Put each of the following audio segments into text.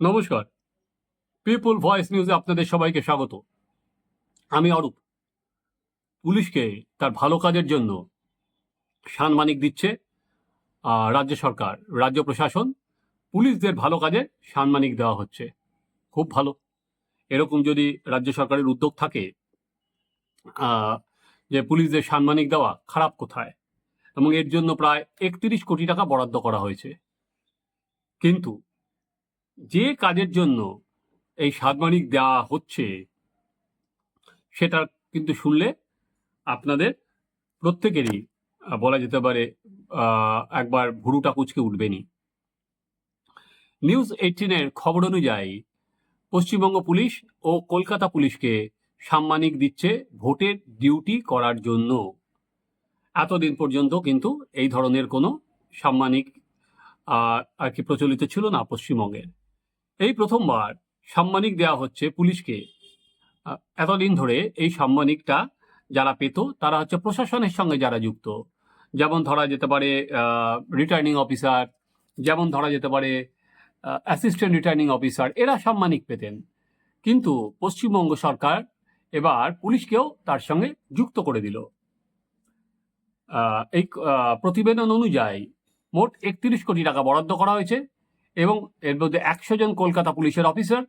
নমস্কার। পিপুল ভয়েস নিউজে আপনাদের সবাইকে স্বাগত। আমি অরূপ। পুলিশকে তার ভালো কাজের জন্য সানমানিক দিচ্ছে আহ, রাজ্য সরকার রাজ্য প্রশাসন। পুলিশদের ভালো কাজে সানমানিক দেওয়া হচ্ছে। খুব ভালো। এরকম যদি রাজ্য সরকারের উদ্যোগ থাকে যে পুলিশদের সানমানিক দেওয়া খারাপ কোথায়? এবং এর জন্য প্রায় একত্রিশ কোটি টাকা বরাদ্দ করা হয়েছে। কিন্তু যে কাজের জন্য এই সাতমানিক দেওয়া হচ্ছে, সেটা কিন্তু শুনলে আপনাদের প্রত্যেকেরই বলা যেতে পারে একবার ভুরুটা কুচকে উঠবেনি নিউজ এইটিনের খবর অনুযায়ী, পশ্চিমবঙ্গ পুলিশ ও কলকাতা পুলিশকে সাম্মানিক দিচ্ছে ভোটের ডিউটি করার জন্য। এতদিন পর্যন্ত কিন্তু এই ধরনের কোনো সাম্মানিক আর কি প্রচলিত ছিল না পশ্চিমবঙ্গের। এই প্রথমবার সাম্মানিক দেওয়া হচ্ছে পুলিশকে। এতদিন ধরে এই সাম্মানিকটা যারা পেত, তারা হচ্ছে প্রশাসনের সঙ্গে যারা যুক্ত। যেমন ধরা যেতে পারে রিটার্নিং অফিসার যেমন ধরা যেতে পারে অ্যাসিস্ট্যান্ট রিটার্নিং অফিসার এরা সাম্মানিক পেতেন। কিন্তু পশ্চিমবঙ্গ সরকার এবার পুলিশকেও তার সঙ্গে যুক্ত করে দিল। এই প্রতিবেদন অনুযায়ী মোট একত্রিশ কোটি টাকা বরাদ্দ করা হয়েছে। এবং এর মধ্যে একশো জন কলকাতা পুলিশের অফিসার।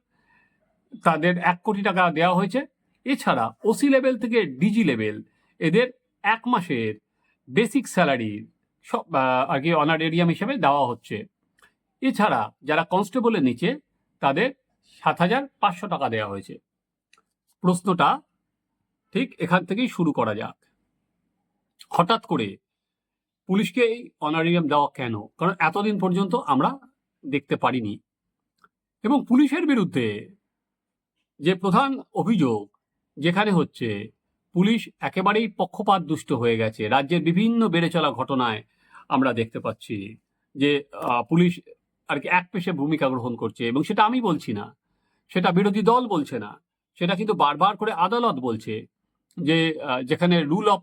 তাদের এক কোটি টাকা দেওয়া হয়েছে। এছাড়া ওসি লেভেল থেকে ডিজি লেভেল, এদের এক মাসের বেসিক স্যালারি সব আর কি অনারেরিয়াম হিসেবে দেওয়া হচ্ছে। এছাড়া যারা কনস্টেবলের নিচে, তাদের সাত হাজার পাঁচশো টাকা দেওয়া হয়েছে। প্রশ্নটা ঠিক এখান থেকেই শুরু করা যাক। হঠাৎ করে পুলিশকে এই অনারেরিয়াম দেওয়া কেন? কারণ এতদিন পর্যন্ত আমরা দেখতে পারিনি। এবং পুলিশের বিরুদ্ধে যে প্রধান অভিযোগ, যেখানে হচ্ছে পুলিশ একেবারেই পক্ষপাত দুষ্ট হয়ে গেছে। রাজ্যের বিভিন্ন বেড়ে চলা ঘটনায় আমরা দেখতে পাচ্ছি যে পুলিশ আর কি এক পেশে ভূমিকা গ্রহণ করছে। এবং সেটা আমি বলছি না, সেটা বিরোধী দল বলছে না, সেটা কিন্তু বারবার করে আদালত বলছে যে যেখানে রুল অফ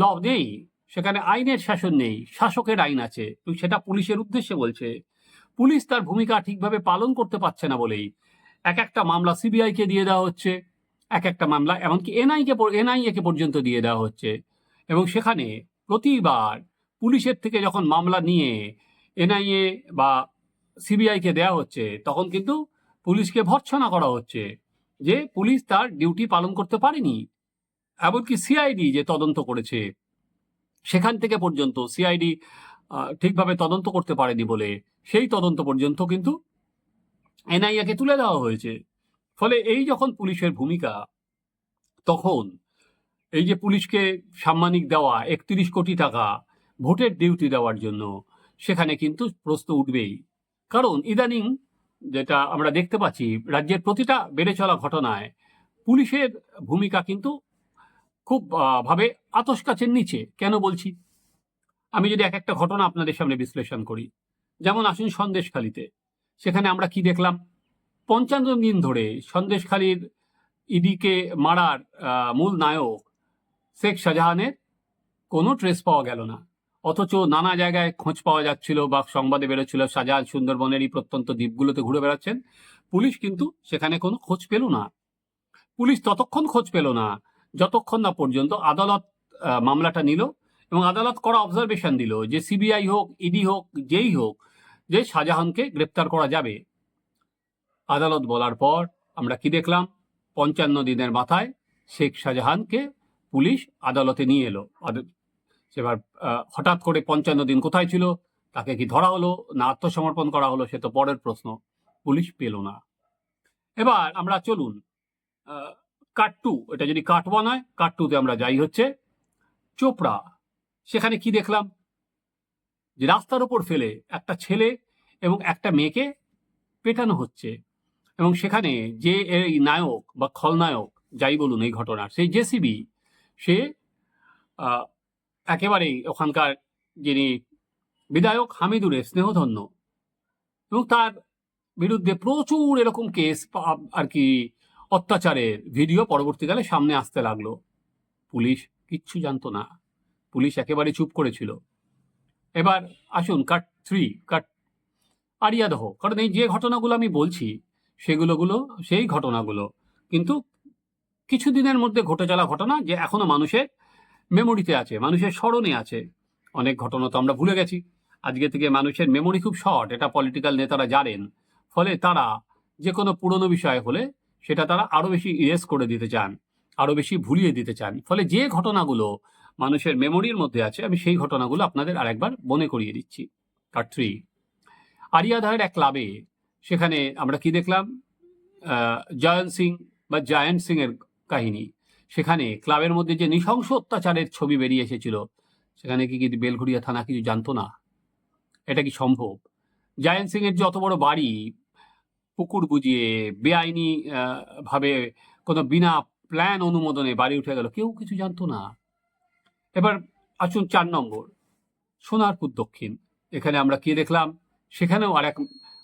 ল নেই সেখানে আইনের শাসন নেই, শাসকের আইন আছে। সেটা পুলিশের উদ্দেশ্যে বলছে। পুলিশ তার ভূমিকা ঠিকভাবে পালন করতে পারছে না বলেই এক একটা মামলা সিবিআই কে দিয়ে দেওয়া হচ্ছে, এক একটা মামলা, এমনকি এনআই কে এনআইএ কে পর্যন্ত দিয়ে দেওয়া হচ্ছে। এবং সেখানে প্রতিবার পুলিশের থেকে যখন মামলা নিয়ে এনআইএ বা সিবিআই কে দেওয়া হচ্ছে, তখন কিন্তু পুলিশকে ভর্ৎসনা করা হচ্ছে যে পুলিশ তার ডিউটি পালন করতে পারেনি। এমনকি সিআইডি যে তদন্ত করেছে সেখান থেকে পর্যন্ত সিআইডি ঠিকভাবে তদন্ত করতে পারেনি বলে সেই তদন্ত পর্যন্ত কিন্তু এনআইএকে তুলে দেওয়া হয়েছে। ফলে এই যখন পুলিশের ভূমিকা, তখন এই যে পুলিশকে সাম্মানিক দেওয়া, একত্রিশ কোটি টাকা ভোটের ডিউটি দেওয়ার জন্য, সেখানে কিন্তু প্রশ্ন উঠবেই। কারণ ইদানিং যেটা আমরা দেখতে পাচ্ছি, রাজ্যের প্রতিটা বেড়ে চলা ঘটনায় পুলিশের ভূমিকা কিন্তু খুব ভাবে আতস কাছের নিচে, কেন বলছি? আমি যদি এক একটা ঘটনা আপনাদের সামনে বিশ্লেষণ করি, যেমন আসুন সন্দেশখালিতে। সেখানে আমরা কি দেখলাম? পঞ্চান্ন দিন ধরে সন্দেশখালীর ইডিকে মারার মূল নায়ক শেখ শাহজাহানের কোনো ট্রেস পাওয়া গেল না। অথচ নানা জায়গায় খোঁজ পাওয়া যাচ্ছিল বা সংবাদে বেরোচ্ছিল, শাহজাহান সুন্দরবনের এই প্রত্যন্ত দ্বীপগুলোতে ঘুরে বেড়াচ্ছেন। পুলিশ কিন্তু সেখানে কোনো খোঁজ পেল না। পুলিশ ততক্ষণ খোঁজ পেল না যতক্ষণ না পর্যন্ত আদালত মামলাটা নিল এবং আদালত করা অবজারভেশন দিল যে সিবিআই হোক ইডি হোক, যেই হোক, যে শাহজাহানকে গ্রেপ্তার করা যাবে। আদালত বলার পর আমরা কি দেখলাম? পঞ্চান্ন দিনের মাথায় শেখ শাহজাহানকে পুলিশ আদালতে নিয়ে এলো। সেবার হঠাৎ করে পঞ্চান্ন দিন কোথায় ছিল? তাকে কি ধরা হলো? না আত্মসমর্পণ করা হলো? সে তো পরের প্রশ্ন। পুলিশ পেল না। এবার আমরা চলুন কাট টু এটা যদি কাট ওয়ান হয় কাট টুতে আমরা যাই হচ্ছে চোপড়া। সেখানে কি দেখলাম? যে রাস্তার ওপর ফেলে একটা ছেলে এবং একটা মেয়েকে পেটানো হচ্ছে। এবং সেখানে যে এই নায়ক বা খলনায়ক, যাই বলুন এই ঘটনার, সেই জেসিবি, সে একেবারেই ওখানকার যিনি বিধায়ক হামিদুরের স্নেহধন্য। এবং তার বিরুদ্ধে প্রচুর এরকম কেস আর কি অত্যাচারের ভিডিও পরবর্তীকালে সামনে আসতে লাগল। পুলিশ কিচ্ছু জানতো না। পুলিশ একেবারে চুপ করেছিল। এবার আসুন, কাট থ্রি, কাট আরিয়াদহ, কারণ এই যে ঘটনাগুলো আমি বলছি, সেগুলোগুলো, সেই ঘটনাগুলো কিন্তু কিছু দিনের মধ্যে ঘটে চলা ঘটনা যে এখনও মানুষের মেমোরিতে আছে, মানুষের স্মরণে আছে। অনেক ঘটনা তো আমরা ভুলে গেছি। আজকে থেকে মানুষের মেমোরি খুব শর্ট, এটা পলিটিক্যাল নেতারা জানেন। ফলে তারা যে কোনো পুরনো বিষয় হলে সেটা তারা আরও বেশি ইরেজ করে দিতে চান আরও বেশি ভুলিয়ে দিতে চান। ফলে যে ঘটনাগুলো মানুষের মেমোরির মধ্যে আছে, আমি সেই ঘটনাগুলো আপনাদের আরেকবার মনে করিয়ে দিচ্ছি। পার্ট থ্রি আরিয়াধায়ের এক ক্লাবে সেখানে আমরা কি দেখলাম? জয়ন্ত সিং বা জায়ন্ত সিং এর কাহিনী। সেখানে ক্লাবের মধ্যে যে নৃশংস অত্যাচারের ছবি বেরিয়ে এসেছিল, সেখানে কি কি বেলঘড়িয়া থানা কিছু জানতো না? এটা কি সম্ভব? জায়ন্ত সিং এর যে অত বড় বাড়ি পুকুর বুঝিয়ে বেআইনি ভাবে কোনো বিনা প্ল্যান অনুমোদনে বাড়ি উঠে গেল। কেউ কিছু জানতো না। এবার আসুন চার নম্বর, সোনারপুর দক্ষিণ। এখানে আমরা কি দেখলাম, সেখানেও আর এক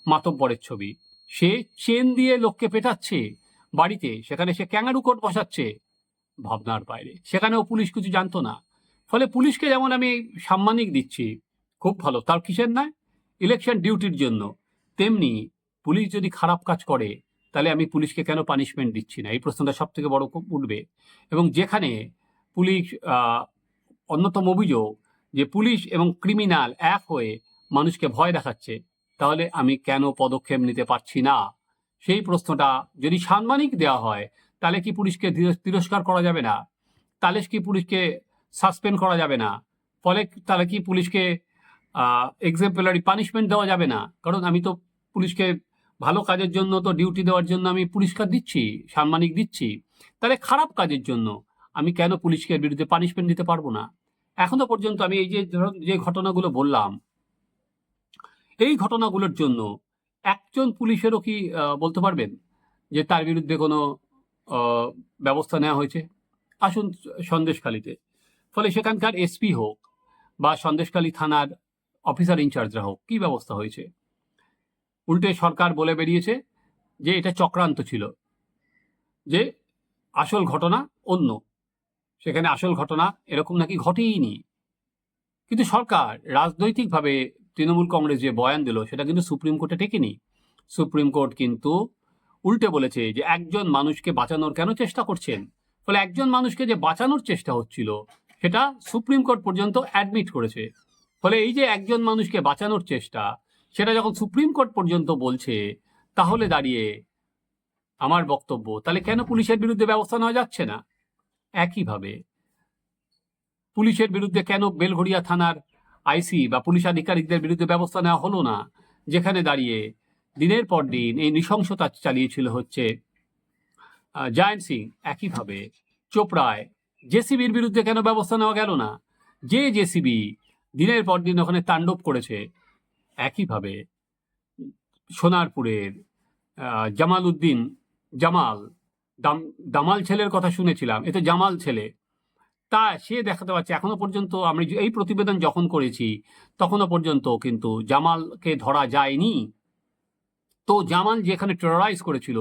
মাতব্বরের ছবি। সে চেন দিয়ে লোককে পেটাচ্ছে বাড়িতে, সেখানে সে ক্যাঙ্গারু কোট বসাচ্ছে ভাবনার বাইরে। সেখানেও পুলিশ কিছু জানতো না। ফলে পুলিশকে যেমন আমি সাম্মানিক দিচ্ছি, খুব ভালো। তার কিসের নয় ইলেকশন ডিউটির জন্য। তেমনি পুলিশ যদি খারাপ কাজ করে, তাহলে আমি পুলিশকে কেন পানিশমেন্ট দিচ্ছি না? এই প্রশ্নটা সব থেকে বড় উঠবে। এবং যেখানে পুলিশ অন্যতম অভিযোগ যে পুলিশ এবং ক্রিমিনাল এক হয়ে মানুষকে ভয় দেখাচ্ছে, তাহলে আমি কেন পদক্ষেপ নিতে পারছি না? সেই প্রশ্নটা যদি সাম্মানিক দেওয়া হয়, তাহলে কি পুলিশকে তিরস্কার করা যাবে না? তাহলে কি পুলিশকে সাসপেন্ড করা যাবে না? ফলে তাহলে কি পুলিশকে এক্সাম্পলারি পানিশমেন্ট দেওয়া যাবে না? কারণ আমি তো পুলিশকে ভালো কাজের জন্য তো ডিউটি দেওয়ার জন্য আমি পুরস্কার দিচ্ছি, সাম্মানিক দিচ্ছি। তাহলে খারাপ কাজের জন্য আমি কেন পুলিশকে বিরুদ্ধে পানিশমেন্ট দিতে পারব না? এখনও পর্যন্ত আমি এই যে যে ঘটনাগুলো বললাম, এই ঘটনাগুলোর জন্য একজন পুলিশেরও কি বলতে পারবেন যে তার বিরুদ্ধে কোনো ব্যবস্থা নেওয়া হয়েছে? আসুন সন্দেশখালিতে। ফলে সেখানকার এসপি হোক বা সন্দেশখালী থানার অফিসার ইনচার্জরা হোক, কি ব্যবস্থা হয়েছে? উল্টে সরকার বলে বেরিয়েছে যে এটা চক্রান্ত ছিল, যে আসল ঘটনা অন্য। সেখানে আসল ঘটনা এরকম নাকি ঘটেইনি। কিন্তু সরকার রাজনৈতিকভাবে তৃণমূল কংগ্রেস যে বয়ান দিল, সেটা কিন্তু সুপ্রিম কোর্টে টেকেনি। সুপ্রিম কোর্ট কিন্তু উল্টে বলেছে যে একজন মানুষকে বাঁচানোর কেন চেষ্টা করছেন? ফলে একজন মানুষকে যে বাঁচানোর চেষ্টা হচ্ছিল, সেটা সুপ্রিম কোর্ট পর্যন্ত অ্যাডমিট করেছে। ফলে এই যে একজন মানুষকে বাঁচানোর চেষ্টা সেটা যখন সুপ্রিম কোর্ট পর্যন্ত বলছে, তাহলে দাঁড়িয়ে আমার বক্তব্য, তাহলে কেন পুলিশের বিরুদ্ধে ব্যবস্থা নেওয়া যাচ্ছে না? একইভাবে, পুলিশের বিরুদ্ধে কেন বেলঘড়িয়া থানার আইসি বা পুলিশ আধিকারিকদের বিরুদ্ধে ব্যবস্থা নেওয়া হলো না? যেখানে দাঁড়িয়ে দিনের পর দিন এই নৃশংসতা চালিয়েছিল হচ্ছে জায়ন্ত সিং। একইভাবে, চোপড়ায় জেসিবির বিরুদ্ধে কেন ব্যবস্থা নেওয়া গেল না? যে জেসিবি দিনের পর দিন ওখানে তাণ্ডব করেছে একইভাবে সোনারপুরের জামাল উদ্দিন জামাল, দাম, দামাল ছেলের কথা শুনেছিলাম এতে জামাল ছেলে। তা সে দেখাতে পাচ্ছে এখনও পর্যন্ত আমি এই প্রতিবেদন যখন করেছি তখনও পর্যন্ত কিন্তু জামালকে ধরা যায়নি। তো জামাল যেখানে টেরোরাইজ করেছিল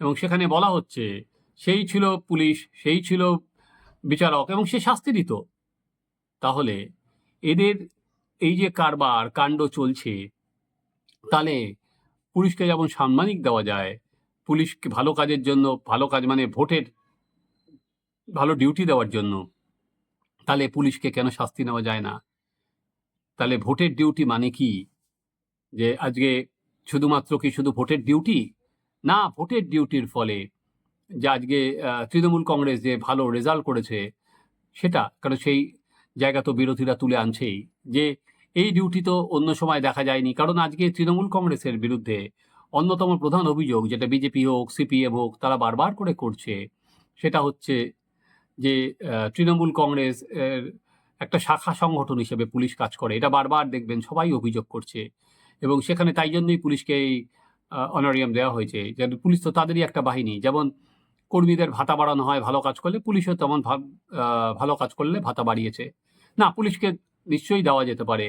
এবং সেখানে বলা হচ্ছে, সেই ছিল পুলিশ, সেই ছিল বিচারক এবং সে শাস্তি দিত। তাহলে এদের এই যে কারবার, কাণ্ড চলছে, তাহলে পুলিশকে যেমন সাম্মানিক দেওয়া যায় পুলিশকে ভালো কাজের জন্য, ভালো কাজ মানে ভোটের ভালো ডিউটি দেওয়ার জন্য, তাহলে পুলিশকে কেন শাস্তি নেওয়া যায় না? তাহলে ভোটের ডিউটি মানে কি? যে আজকে শুধুমাত্র কি শুধু ভোটের ডিউটি? না, ভোটের ডিউটির ফলে যে আজকে তৃণমূল কংগ্রেস যে ভালো রেজাল্ট করেছে, সেটা, কারণ সেই জায়গা তো বিরোধীরা তুলে আনছেই, যে এই ডিউটি তো অন্য সময় দেখা যায়নি, কারণ আজকে তৃণমূল কংগ্রেসের বিরুদ্ধে অন্যতম প্রধান অভিযোগ, যেটা বিজেপি হোক সিপিএম হোক, তারা বারবার করে করছে, সেটা হচ্ছে যে তৃণমূল কংগ্রেস একটা শাখা সংগঠন হিসেবে পুলিশ কাজ করে, এটা বারবার দেখবেন, সবাই অভিযোগ করছে, এবং সেখানে তাই জন্যই পুলিশকে এই অনারিয়াম দেওয়া হয়েছে যে পুলিশ তো তাদেরই একটা বাহিনী, যেমন কর্মীদের ভাতা বাড়ানো হয়, ভালো কাজ করলে পুলিশও তেমন ভালো কাজ করলে ভাতা বাড়িয়েছে। না, পুলিশকে নিশ্চয়ই দেওয়া যেতে পারে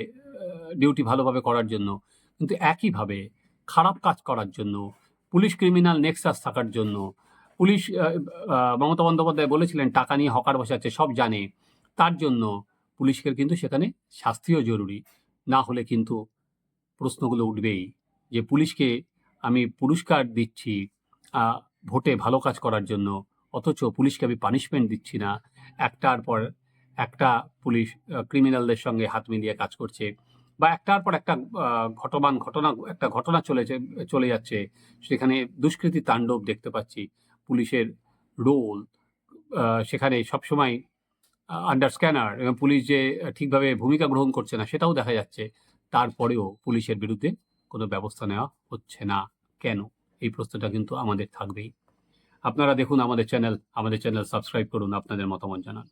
ডিউটি ভালোভাবে করার জন্য। কিন্তু একইভাবে খারাপ কাজ করার জন্য, পুলিশ ক্রিমিনাল নেক্সাস থাকার জন্য, পুলিশ মমতা বন্দ্যোপাধ্যায় বলেছিলেন, টাকা নিয়ে হকার বসাচ্ছে, সব জানে। তার জন্য পুলিশকে কিন্তু সেখানে শাস্তিও জরুরি। না হলে কিন্তু প্রশ্নগুলো উঠবেই যে পুলিশকে আমি পুরস্কার দিচ্ছি ভোটে ভালো কাজ করার জন্য, অথচ পুলিশকে আমি পানিশমেন্ট দিচ্ছি না। একটার পর একটা পুলিশ ক্রিমিনালদের সঙ্গে হাত মিলিয়ে কাজ করছে বা একটার পর একটা ঘটমান, ঘটনা, একটা ঘটনা চলেছে, চলে যাচ্ছে। সেখানে দুষ্কৃতি তাণ্ডব দেখতে পাচ্ছি। পুলিশের রোল সেখানে সবসময় আন্ডার স্ক্যানার এবং পুলিশ যে ঠিকভাবে ভূমিকা গ্রহণ করছে না, সেটাও দেখা যাচ্ছে। তারপরেও পুলিশের বিরুদ্ধে কোনো ব্যবস্থা নেওয়া হচ্ছে না। কেন? এই প্রশ্নটা কিন্তু আমাদের থাকবেই। আপনারা দেখুন আমাদের চ্যানেল আমাদের চ্যানেল সাবস্ক্রাইব করুন, আপনাদের মতামত জানান।